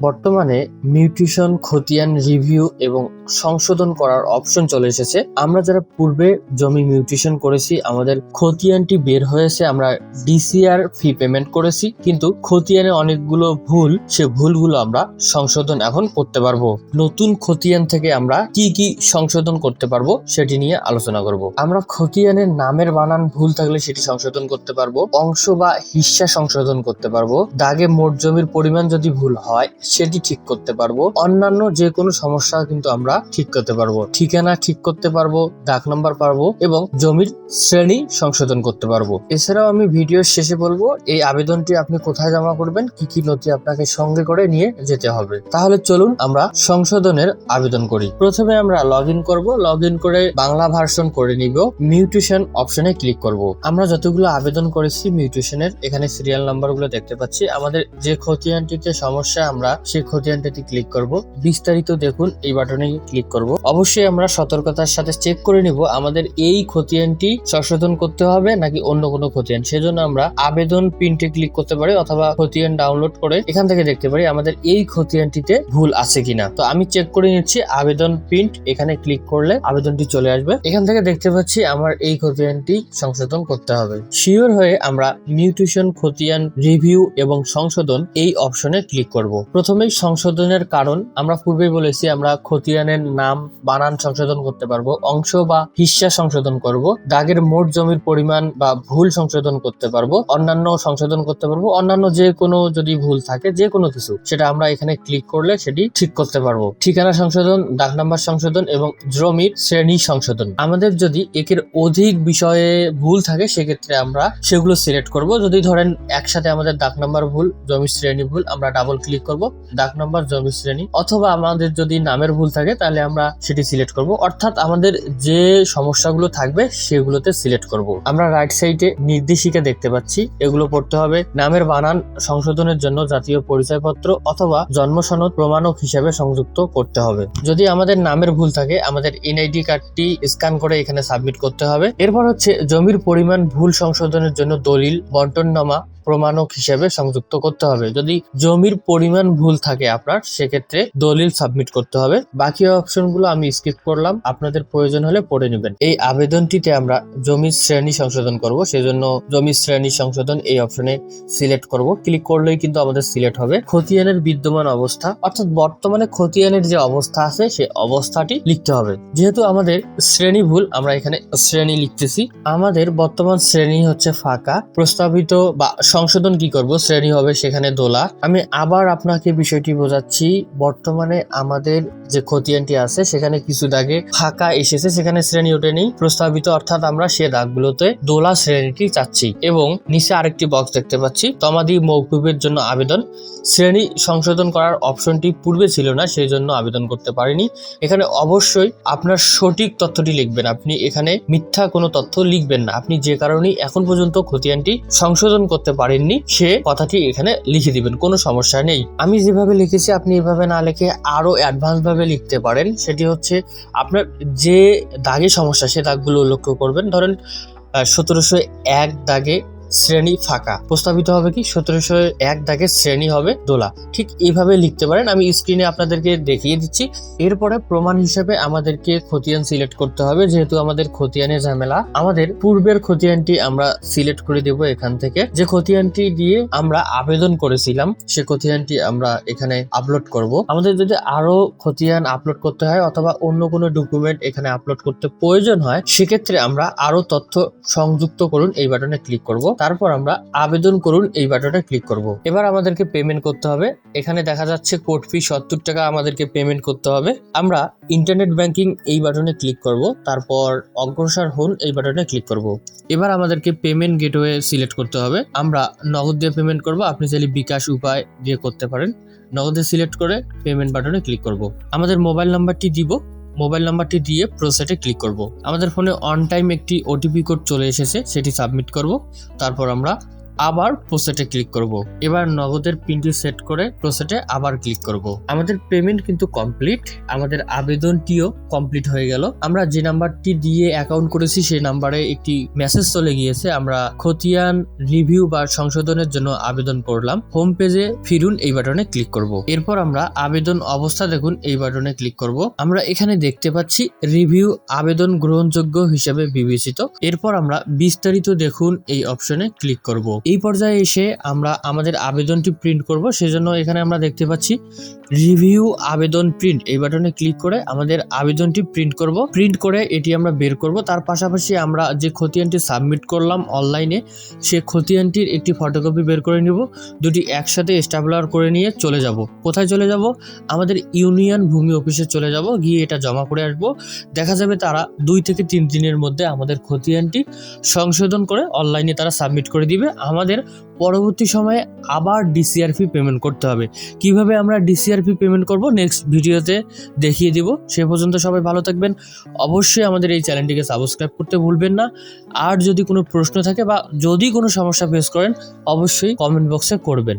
বর্তমানে মিউটেশন খতিয়ান, রিভিউ এবং সংশোধন করার অপশন চলে এসেছে। আমরা যারা পূর্বে জমি মিউটেশন করেছি, আমাদের খতিয়ানটি বের হয়েছে, আমরা ডিসিআর ফি পেমেন্ট করেছি, কিন্তু খতিয়ানে অনেকগুলো ভুল, সে ভুলগুলো আমরা সংশোধন এখন করতে পারব। নতুন খতিয়ান থেকে আমরা কি কি সংশোধন করতে পারব, সেটি নিয়ে আলোচনা করব। আমরা খতিয়ানের নামের বানান ভুল থাকলে সেটি সংশোধন করতে পারব, অংশ বা হিস্সা সংশোধন করতে পারব। দাগে মোট জমির পরিমাণ যদি ভুল হয় সেটি ঠিক করতে পারব। অন্যান্য যে কোনো সমস্যা কিন্তু আমরা ঠিক করতে পারব। ঠিকানা ঠিক করতে পারব, ডাক নাম্বার পারব এবং জমির শ্রেণি সংশোধন করতে পারব। এছাড়াও আমি ভিডিওর শেষে বলব, এই আবেদনটি আপনি কোথায় জমা করবেন, কি কি নথি আপনাকে সঙ্গে করে নিয়ে যেতে হবে। তাহলে চলুন আমরা সংশোধনের আবেদন করি। প্রথমে আমরা লগ ইন করব। লগ ইন করে বাংলা ভার্সন করে নিব। মিউটেশন অপশনে ক্লিক করব। আমরা যতগুলো আবেদন করেছি মিউটেশনের, এখানে সিরিয়াল নাম্বারগুলো দেখতে পাচ্ছি। আমাদের যে খতিয়ানটিতে সমস্যা আমরা সেই খতিয়ানটিতে ক্লিক করব। বিস্তারিত দেখুন এই বাটনে ক্লিক করব। অবশ্যই আমরা সতর্কতার সাথে চেক করে নিব আমাদের এই খতিয়ানটি সংশোধন করতে হবে নাকি অন্য কোনো খতিয়ান। সেজন্য আমরা আবেদন ক্লিক করতে পারি অথবা খতিয়ান ডাউনলোড করে এখান থেকে দেখতে পারি আমাদের এই খতিয়ানটিতে ভুল আছে কিনা। তো আমি চেক করে নিচ্ছি আবেদন প্রিন্ট এখানে ক্লিক করলে আবেদনটি চলে আসবে। এখান থেকে দেখতে পাচ্ছি আমার এই খতিয়ানটি সংশোধন করতে হবে। শিওর হয়ে আমরা মিউটেশন খতিয়ান রিভিউ এবং সংশোধন এই অপশনে ক্লিক করব। প্রথমেই সংশোধনের কারণ আমরা পূর্বেই বলেছি, আমরা খতিয়ানের নাম বানান সংশোধন করতে পারব, অংশ বা হিস্সা সংশোধন করব, দাগের মোট জমির পরিমাণ বা ভুল সংশোধন করতে পারব, অন্যান্য সংশোধন করতে পারব, অন্যান্য যে কোনো যদি ভুল থাকে, যে কোনো কিছু, সেটা আমরা এখানে ক্লিক করলে সেটি ঠিক করতে পারব। ঠিকানা সংশোধন, দাগ নাম্বার সংশোধন এবং জমির শ্রেণি সংশোধন। আমাদের যদি একের অধিক বিষয়ে ভুল থাকে, সেক্ষেত্রে আমরা সেগুলো সিলেক্ট করব। যদি ধরেন একসাথে আমাদের দাগ নাম্বার ভুল, জমির শ্রেণি ভুল, আমরা ডাবল ক্লিক করব। ডাক নাম্বার জমির শ্রেণি অথবা আমাদের যদি নামের ভুল থাকে, তাহলে আমরা সেটি সিলেক্ট করব। অর্থাৎ আমাদের যে সমস্যাগুলো থাকবে, সেগুলোতে সিলেক্ট করব। আমরা রাইট সাইডে নির্দেশিকা দেখতে পাচ্ছি। এগুলো পড়তে হবে নামের বানান সংশোধনের জন্য জাতীয় পরিচয়পত্র অথবা জন্ম সনদ প্রমাণক হিসেবে সংযুক্ত করতে হবে। যদি আমাদের নামের ভুল থাকে, আমাদের এনআইডি কার্ডটি স্ক্যান করে এখানে সাবমিট করতে হবে। এরপর হচ্ছে জমির পরিমাণ ভুল সংশোধনের জন্য দলিল, বন্টননামা প্রমাণক হিসেবে সংযুক্ত করতে হবে। যদি জমির পরিমাণ ভুল থাকে আপনার, সেক্ষেত্রে দলিল সাবমিট করতে হবে। বাকি অপশনগুলো আমি স্কিপ করলাম। আপনাদের প্রয়োজন হলে পড়ে নেবেন। এই আবেদনটিতে আমরা জমির শ্রেণি সংশোধন করব। সেজন্য জমির শ্রেণি সংশোধন এই অপশনে সিলেক্ট করব। ক্লিক করলেই কিন্তু আমাদের সিলেক্ট হবে। খতিয়ানের বিদ্যমান অবস্থা, অর্থাৎ বর্তমানে খতিয়ানের যে অবস্থা আছে সেই অবস্থাটি লিখতে হবে। যেহেতু আমাদের শ্রেণি ভুল, আমরা এখানে শ্রেণি লিখতেছি। আমাদের বর্তমান শ্রেণি হচ্ছে ফাঁকা। প্রস্তাবিত বা সংশোধন কি করব? শ্রেণি হবে সেখানে দোলা। আমি আবার আপনাকে বিষয়টি বোঝাচ্ছি, বর্তমানে আমাদের যে খতিয়ানটি আছে, সেখানে কিছু দাগে ফাঁকা এসেছে, সেখানে শ্রেণি ওঠেনি। প্রস্তাবিত অর্থাৎ আমরা সে দাগগুলোতে দোলা শ্রেণীটি চাচ্ছি এবং নিচে আরেকটি বক্স দেখতে পাচ্ছি, তমাদি মৌকুবের জন্য আবেদন। শ্রেণি সংশোধন করার অপশনটি পূর্বে ছিল না, সেই জন্য আবেদন করতে পারিনি। এখানে অবশ্যই আপনার সঠিক তথ্যটি লিখবেন। আপনি এখানে মিথ্যা কোনো তথ্য লিখবেন না। আপনি যে কারণেই এখন পর্যন্ত খতিয়ানটি সংশোধন করতে পারেননি, সে কথাটি এখানে লিখে দিবেন, কোনো সমস্যা নেই। আমি যেভাবে লিখেছি, আপনি এভাবে না লিখে আরও অ্যাডভান্স ভাবে লিখতে পারেন। সেটি হচ্ছে আপনার যে দাগে সমস্যা, সে দাগগুলো লক্ষ্য করবেন। ধরেন সতেরোশো এক দাগে শ্রেণি ফাঁকা। প্রস্তাবিত হবে কি? সতেরোশো এক দাগের শ্রেণি হবে দোলা। ঠিক এইভাবে লিখতে পারেন। আমি স্ক্রিনে আপনাদেরকে দেখিয়ে দিচ্ছি। এরপরে প্রমাণ হিসেবে আমাদেরকে খতিয়ান সিলেক্ট করতে হবে। যেহেতু আমাদের খতিয়ানের ঝামেলা, আমাদের পূর্বের খতিয়ানটি আমরা সিলেক্ট করে দেব এখান থেকে। যে খতিয়ানটি দিয়ে আমরা আবেদন করেছিলাম, সে খতিয়ানটি আমরা এখানে আপলোড করব। আমাদের যদি আরও খতিয়ান আপলোড করতে হয় অথবা অন্য কোনো ডকুমেন্ট এখানে আপলোড করতে প্রয়োজন হয়, সেক্ষেত্রে আমরা আরও তথ্য সংযুক্ত করুন। এই বাটনে ক্লিক করব। তারপর আমরা আবেদন করুন এই বাটনে ক্লিক করব। এবার আমাদেরকে পেমেন্ট করতে হবে। এখানে দেখা যাচ্ছে কোড ফি সত্তর টাকা আমাদেরকে পেমেন্ট করতে হবে। আমরা ইন্টারনেট ব্যাংকিং এই বাটনে ক্লিক করব। তারপর অগ্রসর হন এই বাটনে ক্লিক করব। এবার আমাদেরকে পেমেন্ট গেটওয়ে সিলেক্ট করতে হবে। আমরা নগদ দিয়ে পেমেন্ট করব। আপনি চাইলে বিকাশ উপায় দিয়ে করতে পারেন। নগদে সিলেক্ট করে পেমেন্ট বাটনে ক্লিক করব। আমাদের মোবাইল নাম্বারটি দিব। মোবাইল নাম্বারটি দিয়ে প্রোসেটে ক্লিক করব। আমাদের ফোনে অন টাইম একটি ওটিপি কোড চলে এসেছে, সেটি সাবমিট করব। তারপর আমরা আবার প্রসেটে ক্লিক করব। এবার নগদের পিনটি সেট করে প্রসেটে আবার ক্লিক করব। আমাদের পেমেন্ট কিন্তু কমপ্লিট আমাদের আবেদনটিও কমপ্লিট হয়ে গেল। আমরা যে নাম্বারটি দিয়ে অ্যাকাউন্ট করেছি, সেই নাম্বারে একটি মেসেজ চলে গিয়েছে। আমরা খতিয়ান রিভিউ বা সংশোধনের জন্য আবেদন করলাম। হোম পেজে ফিরুন এই বাটনে ক্লিক করব। এরপর আমরা আবেদন অবস্থা দেখুন, এই বাটনে ক্লিক করব। আমরা এখানে দেখতে পাচ্ছি রিভিউ আবেদন গ্রহণযোগ্য হিসেবে বিবেচিত। এরপর আমরা বিস্তারিত দেখুন, এই অপশনে ক্লিক করব। এই পর্যায়ে এসে আমরা আমাদের আবেদনটি প্রিন্ট করব। সেজন্য এখানে আমরা দেখতে পাচ্ছি রিভিউ আবেদন প্রিন্ট এই বাটনে ক্লিক করে আমাদের আবেদনটি প্রিন্ট করব। প্রিন্ট করে এটি আমরা বের করব। তার পাশাপাশি আমরা যে খতিয়ানটি সাবমিট করলাম অনলাইনে সে খতিয়ানটির একটি ফটোকপি বের করে নিব। দুটি একসাথে স্টাবলার করে নিয়ে চলে যাব। কোথায় চলে যাব? আমাদের ইউনিয়ন ভূমি অফিসে চলে যাব। গিয়ে এটা জমা করে আসব। দেখা যাবে তারা দুই থেকে তিন দিনের মধ্যে আমাদের খতিয়ানটি সংশোধন করে অনলাইনে তারা সাবমিট করে দিবে। আমাদের পরবর্তী সময়ে আবার ডিসিআরপি পেমেন্ট করতে হবে। কীভাবে আমরা ডিসিআরপি পেমেন্ট করব নেক্সট ভিডিওতে দেখিয়ে দিব। সে পর্যন্ত সবাই ভালো থাকবেন। অবশ্যই আমাদের এই চ্যানেলটিকে সাবস্ক্রাইব করতে ভুলবেন না। আর যদি কোনো প্রশ্ন থাকে বা যদি কোনো সমস্যা ফেস করেন, অবশ্যই কমেন্ট বক্সে করবেন।